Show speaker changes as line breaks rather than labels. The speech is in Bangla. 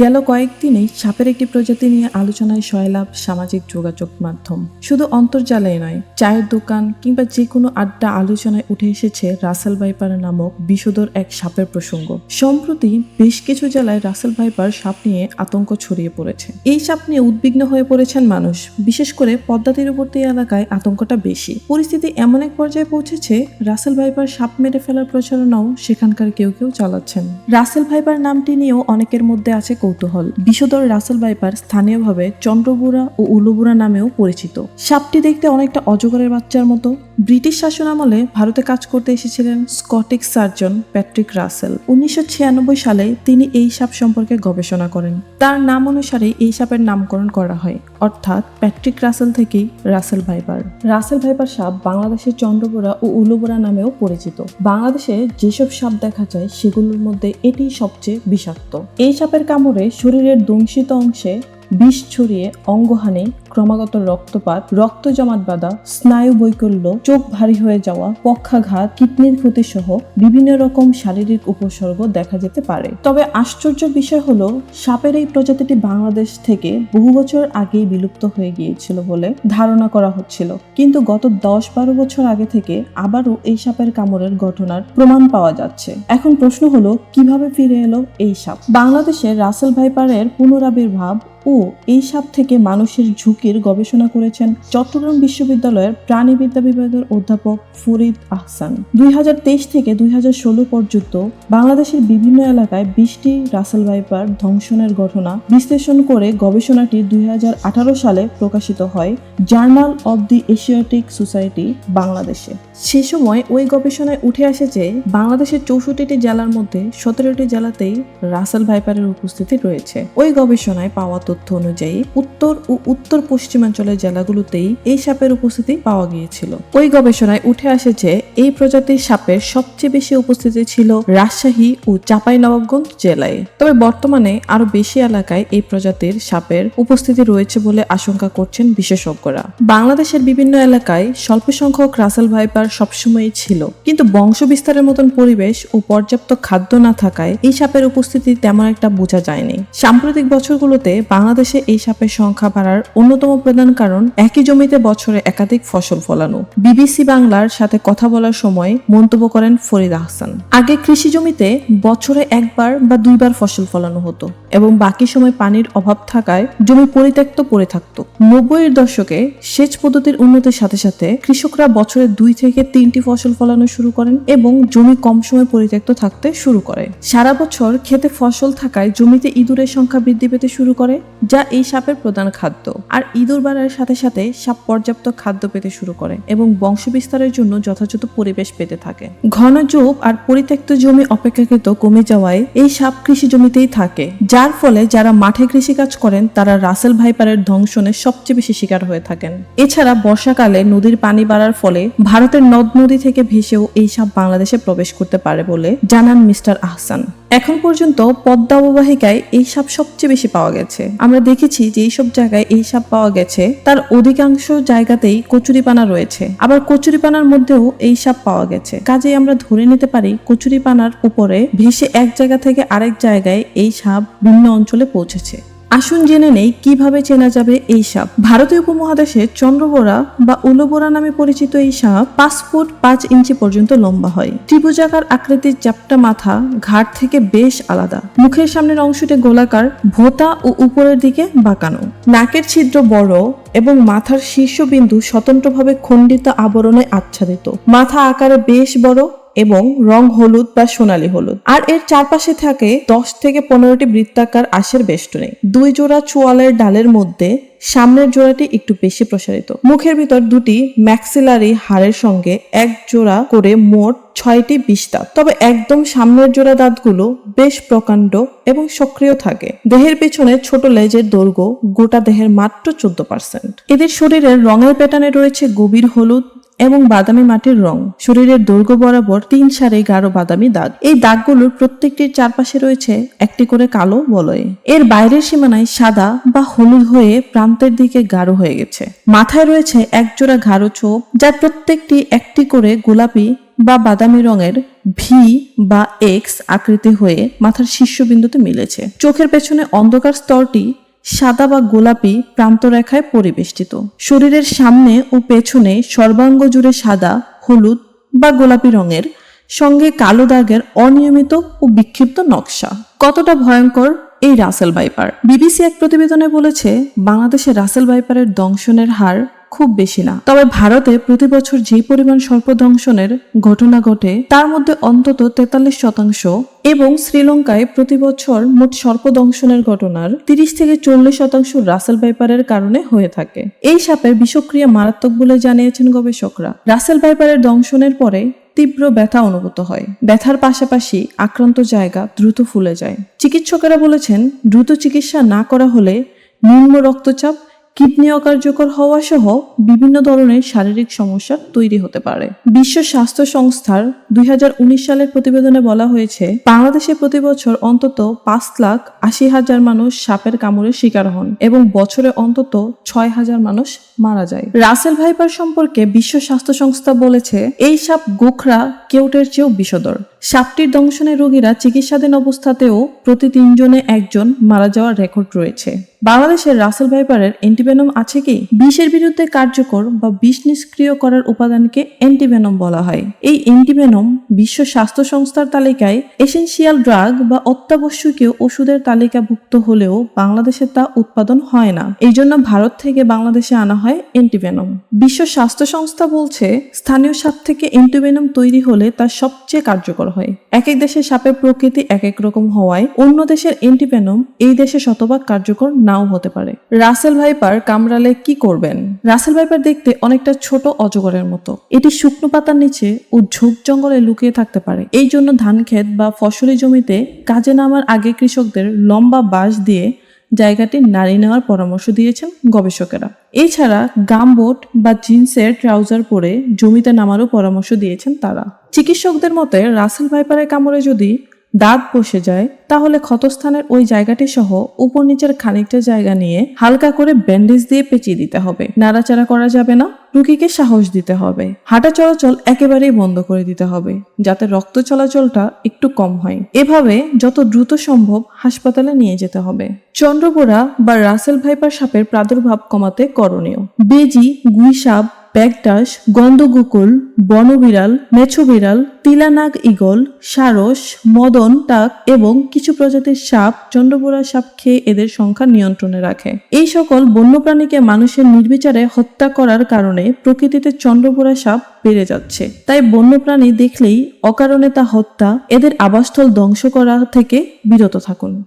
গেল কয়েকদিনেই সাপের একটি প্রজাতি নিয়ে আলোচনায় সয়লাভ সামাজিক যোগাযোগ মাধ্যম। শুধু অন্তর্জালেই নয়, চায়ের দোকান কিংবা যে কোনো আড্ডা আলোচনায় উঠে এসেছে রাসেল ভাইপার নামক বিষধর এক সাপের প্রসঙ্গ। সম্প্রতি বেশ কিছু জেলায় রাসেল ভাইপার সাপ নিয়ে আতঙ্ক ছড়িয়ে পড়েছে। এই সাপ নিয়ে উদ্বিগ্ন হয়ে পড়েছেন মানুষ। বিশেষ করে পদ্মা তীরবর্তী এলাকায় আতঙ্কটা বেশি। পরিস্থিতি এমন এক পর্যায়ে পৌঁছেছে, রাসেল ভাইপার সাপ মেরে ফেলার প্রচারণাও সেখানকার কেউ কেউ চালাচ্ছেন। রাসেল ভাইপার নামটি নিয়েও অনেকের মধ্যে আছে কৌতূহল। বিষধর রাসেল ভাইপার স্থানীয়ভাবে চন্দ্রবুড়া ও উলুবুড়া নামেও পরিচিত। সাপটি দেখতে অনেকটা অজগরের বাচ্চার মতো। ব্রিটিশ শাসনামলে ভারতে কাজ করতে এসেছিলেন স্কটিক সার্জন প্যাট্রিক রাসেল। উনিশশো ছিয়ানব্বই সালে তিনি এই সাপ সম্পর্কে গবেষণা করেন। তার নাম অনুসারে এই সাপের নামকরণ করা হয়, অর্থাৎ প্যাট্রিক রাসেল থেকেই রাসেল ভাইপার। রাসেল ভাইপার সাপ বাংলাদেশের চন্দ্রবোরা ও উলুবোরা নামেও পরিচিত। বাংলাদেশে যেসব সাপ দেখা যায়, সেগুলোর মধ্যে এটি সবচেয়ে বিষাক্ত। এই সাপের কামড়ে শরীরের দংশিত অংশে বিষ ছড়িয়ে অঙ্গহানি ক্রমাগত রক্তপাত রক্ত জমাট বাঁধা, স্নায়ু বৈকল্য, চোখ ভারী হয়ে যাওয়া, পক্ষাঘাত, কিডনির ক্ষতি সহ বিভিন্ন রকম শারীরিক উপসর্গ দেখা যেতে পারে। তবে আশ্চর্য বিষয় হলো, সাপের এই প্রজাতিটি বাংলাদেশ থেকে বহু বছর আগেই বিলুপ্ত হয়ে গিয়েছিল বলে ধারণা করা হচ্ছিল। কিন্তু গত দশ বারো বছর আগে থেকে আবারও এই সাপের কামড়ের ঘটনার প্রমাণ পাওয়া যাচ্ছে। এখন প্রশ্ন হলো, কীভাবে ফিরে এলো এই সাপ? বাংলাদেশে রাসেল ভাইপারের পুনরাবির্ভাব ও এই সাপ থেকে মানুষের ঝুঁকির গবেষণা করেছেন চট্টগ্রাম বিশ্ববিদ্যালয়ের প্রাণীবিদ্যা বিভাগের অধ্যাপক ফরিদ আহসান। দুই হাজার তেইশ থেকে দু হাজার ষোলো পর্যন্ত বাংলাদেশের বিভিন্ন এলাকায় বিশটি রাসেল ভাইপার ধ্বংসনের ঘটনা বিশ্লেষণ করে গবেষণাটি দুই হাজার আঠারো সালে প্রকাশিত হয় journal of the Asiatic society বাংলাদেশে। সে সময় ওই গবেষণায় উঠে আসে যে বাংলাদেশের চৌষট্টিটি জেলার মধ্যে সতেরোটি জেলাতেই রাসেল ভাইপারের উপস্থিতি রয়েছে। ওই গবেষণায় পাওয়া তথ্য অনুযায়ী উত্তর ও উত্তর পশ্চিমাঞ্চলের জেলাগুলোতেই এই সাপের উপস্থিতি পাওয়া গিয়েছিল। ওই গবেষণায় উঠে আসে যে এই প্রজাতির সাপের সবচেয়ে বেশি উপস্থিতি ছিল রাজশাহী ও চাপাই নবাবগঞ্জ জেলায়। তবে বর্তমানে আরও বেশি এলাকায় এই প্রজাতির সাপের উপস্থিতি রয়েছে বলে আশঙ্কা করছেন বিশেষজ্ঞরা। বাংলাদেশের বিভিন্ন এলাকায় স্বল্প সংখ্যক রাসেল ভাইপার সবসময়ই ছিল। কিন্তু বংশ বিস্তারের মতন পরিবেশ ও পর্যাপ্ত খাদ্য না থাকায় এই সাপের উপস্থিতি তেমন একটা বোঝা যায়নি। সাম্প্রতিক বছরগুলোতে বাংলাদেশে এই সাপের সংখ্যা বাড়ার অন্যতম প্রধান কারণ, একই জমিতে বছরে একাধিক ফসল ফলানো। বিবিসি বাংলার সাথে কথা বলার সময় মন্তব্য করেন ফরিদ আহসান। আগে কৃষি জমিতে বছরে একবার বা দুইবার ফসল ফলানো হতো এবং বাকি সময় পানির অভাব থাকায় জমি পরিত্যক্ত পড়ে থাকতো। নব্বইয়ের দশকে সেচ পদ্ধতির উন্নতির সাথে সাথে কৃষকরা বছরে দুই থেকে তিনটি ফসল ফলানো শুরু করেন এবং জমি কম সময় পরিত্যক্ত থাকতে শুরু করে। সারা বছর খেতে ফসল থাকায় জমিতে ইঁদুরের সংখ্যা বৃদ্ধি পেতে শুরু করে। যা এই সাপের প্রধান খাদ্য। আর ইঁদুর বাড়ার সাথে সাথে সাপ পর্যাপ্ত খাদ্য পেতে শুরু করে এবং বংশ বিস্তারের জন্য যথাযথ পরিবেশ পেতে থাকে। ঘন জোপ আর পরিত্যক্ত জমি অপেক্ষাকৃত কমে যাওয়ায় এই সাপ কৃষি জমিতেই থাকে। যার ফলে যারা মাঠে কৃষিকাজ করেন, তারা রাসেল ভাইপারের ধ্বংসনের সবচেয়ে বেশি শিকার হয়ে থাকেন। এছাড়া বর্ষাকালে নদীর পানি বাড়ার ফলে ভারতের নদ নদী থেকে ভেসেও এই সাপ বাংলাদেশে প্রবেশ করতে পারে বলে জানান মিস্টার আহসান। এখন পর্যন্ত পদ্মা অববাহিকায় এই সাপ সবচেয়ে বেশি পাওয়া গেছে। আমরা দেখেছি যে এইসব জায়গায় এই সাপ পাওয়া গেছে। তার অধিকাংশ জায়গাতেই কচুরিপানা রয়েছে। আবার কচুরিপানার মধ্যেও এই সাপ পাওয়া গেছে। কাজেই আমরা ধরে নিতে পারি কচুরিপানার উপরে ভেসে এক জায়গা থেকে আরেক জায়গায় এই সাপ ভিন্ন অঞ্চলে পৌঁছেছে। আসুন জেনে নেই কীভাবে চেনা যাবে এই সাপ। ভারতীয় উপমহাদেশে চন্দ্রবোরা বা উলোবোরা নামে পরিচিত এই সাপ পাঁচ ফুট পাঁচ ইঞ্চি পর্যন্ত লম্বা হয়। ত্রিভুজাকার আকৃতির চাপটা মাথা ঘাট থেকে বেশ আলাদা। মুখের সামনের অংশটি গোলাকার, ভোতা ও উপরের দিকে বাঁকানো। নাকের ছিদ্র বড় এবং মাথার শীর্ষবিন্দু স্বতন্ত্রভাবে খণ্ডিত আবরণে আচ্ছাদিত। মাথা আকারে বেশ বড় এবং রং হলুদ বা সোনালী হলুদ। আর এর চারপাশে থাকে দশ থেকে পনেরোটি বৃত্তাকার আশের বেষ্টনী। দুই জোড়া চোয়ালের ডালের মধ্যে সামনের জোড়াটি একটু বেশি প্রসারিত। মুখের ভিতর দুটি ম্যাক্সিলারি হাড়ের সঙ্গে এক জোড়া করে মোট ছয়টি বিষ তবে একদম সামনের জোড়া দাঁতগুলো বেশ প্রকাণ্ড এবং সক্রিয় থাকে। দেহের পেছনে ছোট লেজের দৈর্ঘ্য গোটা দেহের মাত্র চোদ্দ পার্সেন্ট। এদের শরীরের রঙের প্যাটার্নে রয়েছে গভীর হলুদ এবং বাদামি মাটির রং। শরীরের দৈর্ঘ্য বরাবর তিন সারে গাঢ় বাদামি দাগ। এই দাগগুলোর প্রত্যেকটির চারপাশে রয়েছে একটি করে কালো বলয়। এর বাইরের সীমানায় সাদা বা হলুদ হয়ে প্রান্তের দিকে গাঢ় হয়ে গেছে। মাথায় রয়েছে একজোড়া গাঢ় চোখ যার প্রত্যেকটি একটি করে গোলাপি বা বাদামি রঙের ভি বা এক্স আকৃতি হয়ে মাথার শীর্ষবিন্দুতে মিলেছে। চোখের পেছনে অন্ধকার স্তরটি সাদা বা গোলাপি প্রান্তরেখায় পরিবেষ্টিত। শরীরের সামনে ও পেছনে সর্বাঙ্গ জুড়ে সাদা, হলুদ বা গোলাপি রঙের, সঙ্গে কালো দাগের অনিয়মিত ও বিক্ষিপ্ত নকশা। কতটা ভয়ঙ্কর এই রাসেল বাইপার বিবিসি এক প্রতিবেদনে বলেছে, বাংলাদেশে রাসেল বাইপারের দংশনের হার খুব বেশি না। তবে ভারতে প্রতি বছর যে পরিমাণ সর্পদংশনের ঘটনা ঘটে, তার মধ্যে অন্তত তেতাল্লিশ শতাংশ এবং শ্রীলঙ্কায় প্রতি বছর মোট সর্পদংশনের ঘটনার তিরিশ থেকে চল্লিশ শতাংশ রাসেল ভাইপারের কারণে হয়ে থাকে। এই সাপের বিষক্রিয়া মারাত্মক বলে জানিয়েছেন গবেষকরা। রাসেল ভাইপারের দংশনের পরে তীব্র ব্যথা অনুভূত হয়। ব্যথার পাশাপাশি আক্রান্ত জায়গা দ্রুত ফুলে যায়। চিকিৎসকেরা বলেছেন, দ্রুত চিকিৎসা না করা হলে নিম্ন রক্তচাপ কিডনি অকার্যকর হওয়া সহ বিভিন্ন ধরনের শারীরিক সমস্যা তৈরি হতে পারে। বিশ্ব স্বাস্থ্য সংস্থার দুই হাজার উনিশ সালের প্রতিবেদনে বলা হয়েছে, বাংলাদেশে প্রতি বছর অন্তত পাঁচ লাখ আশি হাজার মানুষ সাপের কামড়ের শিকার হন এবং বছরে অন্তত ছয় হাজার মানুষ মারা যায়। রাসেল ভাইপার সম্পর্কে বিশ্ব স্বাস্থ্য সংস্থা বলেছে, এই সাপ গোখরা, কেউটের চেয়েও বিষধর সাপটির দংশনে রোগীরা চিকিৎসাধীন অবস্থাতেও প্রতি তিনজনে একজন মারা যাওয়ার রেকর্ড রয়েছে। বাংলাদেশের রাসেল ভাইপারের অ্যান্টিভেনম আছে কি? বিষের বিরুদ্ধে কার্যকর বা বিষ নিষ্ক্রিয় করার উপাদানকে অ্যান্টিভেনম বলা হয়। এই অ্যান্টিভেনম বিশ্ব স্বাস্থ্য সংস্থার তালিকায় এসেনশিয়াল ড্রাগ বা অত্যাবশ্যকীয় ওষুধের তালিকাভুক্ত হলেও বাংলাদেশে তা উৎপাদন হয় না। এই জন্য ভারত থেকে বাংলাদেশে আনা হয় অ্যান্টিভেনম। বিশ্ব স্বাস্থ্য সংস্থা বলছে, স্থানীয় সাপ থেকে অ্যান্টিভেনম তৈরি হলে তা সবচেয়ে কার্যকর হয়। এক এক দেশের সাপের প্রকৃতি এক এক রকম হওয়ায় অন্য দেশের অ্যান্টিভেনম এই দেশে শতভাগ কার্যকর নাও হতে পারে। রাসেল ভাইপার কামড়ালে কি করবেন? রাসেল ভাইপার দেখতে অনেকটা ছোট অজগরের মতো। এটি শুকনো পাতার নিচে ও ঝোপ জঙ্গলে লুকিয়ে থাকতে পারে। এই জন্য ধান ক্ষেত বা ফসলি জমিতে কাজে নামার আগে কৃষকদের লম্বা বাঁশ দিয়ে জায়গাটি নাড়িয়ে নেওয়ার পরামর্শ দিয়েছেন গবেষকেরা। এছাড়া গামবোট বা জিন্সের ট্রাউজার পরে জমিতে নামারও পরামর্শ দিয়েছেন তারা। চিকিৎসকদের মতে, রাসেল ভাইপারের কামড়ে যদি দাঁত বসে যায়, তাহলে ক্ষতস্থানের ওই জায়গাটি সহ উপর নিচের খানিকটা জায়গা নিয়ে হালকা করে ব্যান্ডেজ দিয়ে পেঁচিয়ে দিতে হবে। নাড়াচাড়া করা যাবে না, রুগীকে সাহস দিতে হবে। হাঁটা চলাচল একেবারেই বন্ধ করে দিতে হবে, যাতে রক্ত চলাচলটা একটু কম হয়। এভাবে যত দ্রুত সম্ভব হাসপাতালে নিয়ে যেতে হবে। চন্দ্রবোরা বা রাসেল ভাইপার সাপের প্রাদুর্ভাব কমাতে করণীয়। বেজি, গুই সাপ ব্যাগডাস গন্ধগোকুল, বনবিড়াল মেছো বিড়াল তিলানাগ ইগল সারস, মদন, টাক এবং কিছু প্রজাতির সাপ, চন্দ্রবোরা সাপ খেয়ে এদের সংখ্যা নিয়ন্ত্রণে রাখে। এই সকল বন্যপ্রাণীকে মানুষের নির্বিচারে হত্যা করার কারণে প্রকৃতিতে চন্দ্রবোরা সাপ বেড়ে যাচ্ছে। তাই বন্যপ্রাণী দেখলেই অকারণে তা হত্যা, এদের আবাসস্থল ধ্বংস করা থেকে বিরত থাকুন।